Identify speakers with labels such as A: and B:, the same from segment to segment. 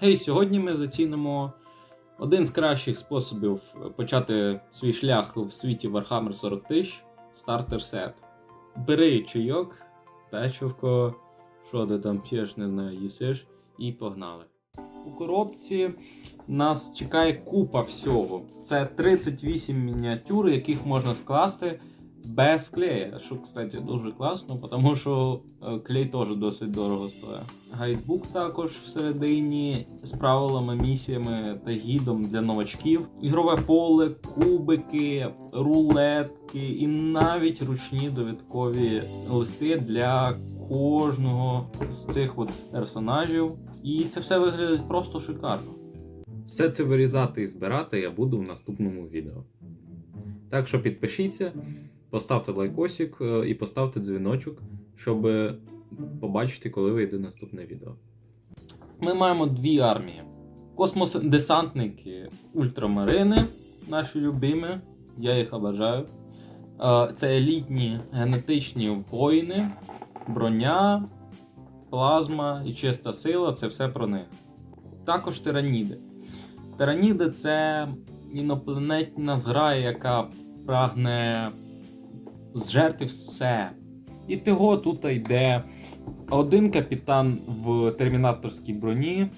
A: Гей, сьогодні ми зацінимо один з кращих способів почати свій шлях в світі Warhammer 40 тисяч стартер сет. Бери чайок, печивко, що ти там п'єш, не знаю, їсиш, і погнали. У коробці нас чекає купа всього. Це 38 мініатюр, яких можна скласти без клея. Що, кстати, дуже класно, тому що е, клей теж досить дорого стоїть. Гайдбук також всередині з правилами, місіями та гідом для новачків. Ігрове поле, кубики, рулетки і навіть ручні довідкові листи для кожного з цих от персонажів. І це все виглядає просто шикарно. Все це вирізати і збирати я буду в наступному відео. Так що підпишіться, поставте лайкосик е, і поставте дзвіночок, щоб побачити, коли вийде наступне відео. Ми маємо дві армії: космос-десантники ультрамарини, наші любимі, я їх обожаю. Е, Це елітні генетичні воїни, броня, плазма і чиста сила це все про них. Також тираніди. Тираніди це інопланетна зграя, яка прагне зжерти все. І того тут йде один капітан в термінаторській броні,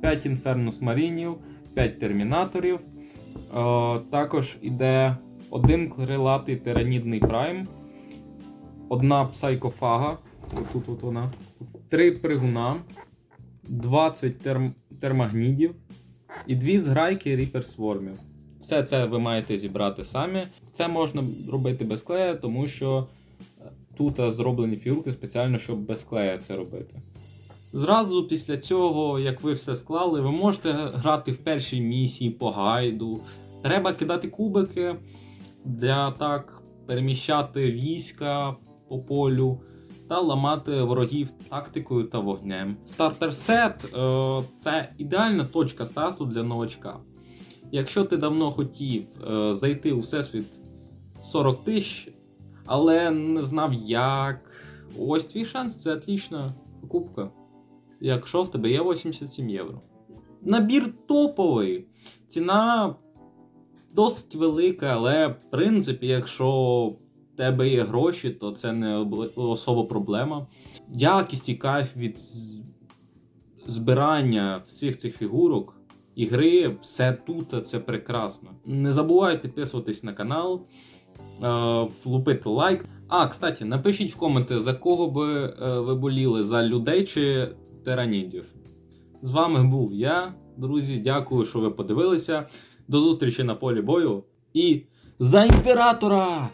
A: 5 інфернус марінів, 5 термінаторів. Е, також іде один крилатий тиранідний прайм, одна псайкофага, отут от вона, три пригуна, 20 терм... термагнідів і дві зграйки Reaper Свормів. Все це ви маєте зібрати самі. Це можна робити без клея, тому що е, тут зроблені фігурки спеціально, щоб без клея це робити. Зразу після цього, як ви все склали, ви можете грати в першій місії по гайду. Треба кидати кубики для так переміщати війська по полю та ламати ворогів тактикою та вогнем. Стартер сет е, це ідеальна точка старту для новачка. Якщо ти давно хотів е, зайти у всесвіт 40 тисяч, але не знав як, ось твій шанс це отлічна покупка. Якщо в тебе є 87 євро. Набір топовий. Ціна досить велика, але в принципі, якщо в тебе є гроші, то це не особа проблема. Якість і кайф від збирання всіх цих фігурок і гри, все тут, це прекрасно. Не забувай підписуватись на канал, е, влупити лайк. А, кстати, напишіть в коменти, за кого би е, ви боліли, за людей чи тиранідів. З вами був я, друзі. Дякую, що ви подивилися. До зустрічі на полі бою. І за імператора!